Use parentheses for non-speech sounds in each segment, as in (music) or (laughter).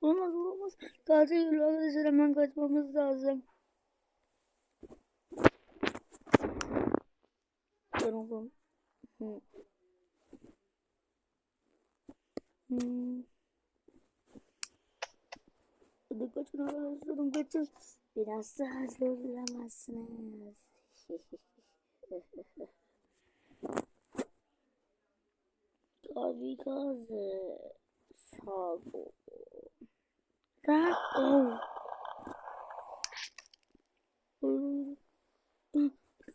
Olmaz olmaz. Geliyor arkadaşlar hemen kaçmamız lazım. Ben oğlum. Hı. Hmm. Hadi kaçın arkadaşlarım kaçın. Biraz daha zorlamazsınız. (laughs) Kamikaze. Sağ ol. Ol.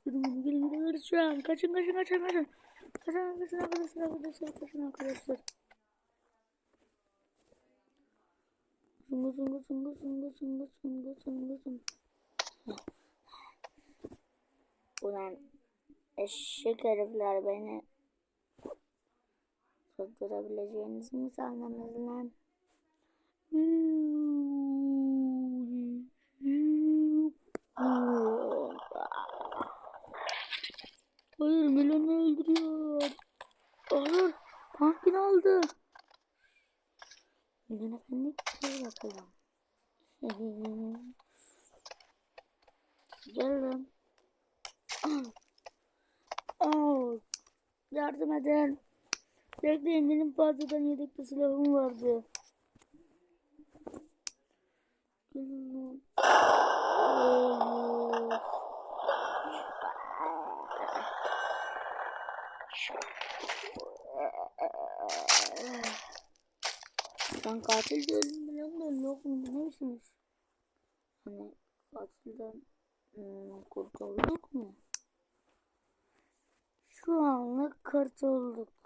Gelin gidiyoruz şu an. Kaçın kaçın kaçın kaçın. Kaçın kaçın arkadaşlar arkadaşlar kaçın arkadaşlar. Kaçın kaçın kaçın kaçın kaçın kaçın kaçın. Ulan eşek herifler beni durdurabileceğinizi mi sandınız lan? Hayır Milan'ı öldürüyor. Hayır. Pumpkin aldı. Milan efendi (laughs) gel bakalım. Geldim. Oh, yardım edin. Bekleyin benim fazladan yedekli silahım vardı. Gelin lan. Ben katil değilim falan da yok mu misiniz? Hani katilden hmm, kurtulduk mu? Şu anlık kurtulduk.